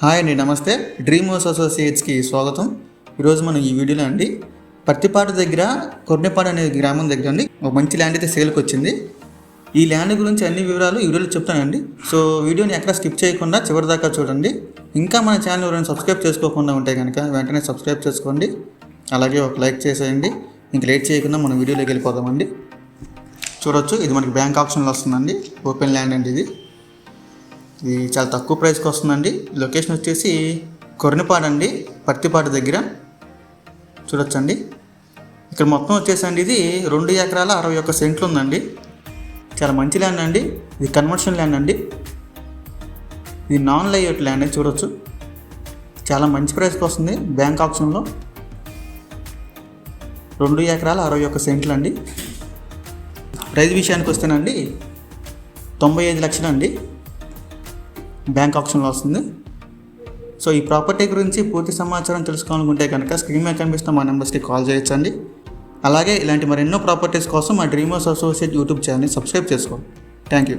Hi అండి నమస్తే. Dream house అసోసియేట్స్కి స్వాగతం. ఈరోజు మనం ఈ వీడియోలో అండి పత్తిపాటు దగ్గర కొర్నెపాడు అనే గ్రామం దగ్గర అండి ఒక మంచి ల్యాండ్ అయితే సేల్కి వచ్చింది ఈ ల్యాండ్ గురించి అన్ని వివరాలు ఈ వీడియోలో చెప్తానండి. సో వీడియోని ఎక్కడ స్కిప్ చేయకుండా చివరి దాకా చూడండి. ఇంకా మన ఛానల్ ఎవరైనా సబ్స్క్రైబ్ చేసుకోకుండా ఉంటే కనుక వెంటనే సబ్స్క్రైబ్ చేసుకోండి. అలాగే ఒక లైక్ చేసేయండి. ఇంక లేట్ చేయకుండా మనం వీడియోలోకి వెళ్ళిపోదామండి. చూడొచ్చు ఇది మనకి బ్యాంక్ ఆప్షన్లో వస్తుందండి. ఓపెన్ ల్యాండ్ అండి ఇది. ఇది చాలా తక్కువ ప్రైస్కి వస్తుందండి. లొకేషన్ వచ్చేసి కొర్నిపాడు అండి. పత్తిపాడు దగ్గర. చూడొచ్చండి. ఇక్కడ మొత్తం వచ్చేసండి. ఇది రెండు ఎకరాల అరవై ఒక్క సెంట్లు ఉందండి. చాలా మంచి ల్యాండ్ అండి. ఇది కన్వర్షన్ ల్యాండ్ అండి. ఇది నాన్ లేఅవుట్ ల్యాండ్ అని చూడొచ్చు. చాలా మంచి ప్రైస్కి వస్తుంది బ్యాంక్ ఆప్షన్లో. రెండు ఎకరాల అరవై ఒక్క సెంట్లు అండి. ప్రైజ్ విషయానికి వస్తేనండి తొంభై ఐదు లక్షలు అండి. బ్యాంక్ ఆప్షన్లో వస్తుంది. సో ఈ ప్రాపర్టీ గురించి పూర్తి సమాచారం తెలుసుకోవాలనుకుంటే కనుక స్క్రీన్ మీద కనిపిస్తున్న మా నెంబర్స్కి కాల్ చేయొచ్చండి. అలాగే ఇలాంటి మరెన్నో ప్రాపర్టీస్ కోసం మా డ్రీమర్స్ అసోసియేట్ యూట్యూబ్ ఛానల్ని సబ్స్క్రైబ్ చేసుకోండి. Thank you.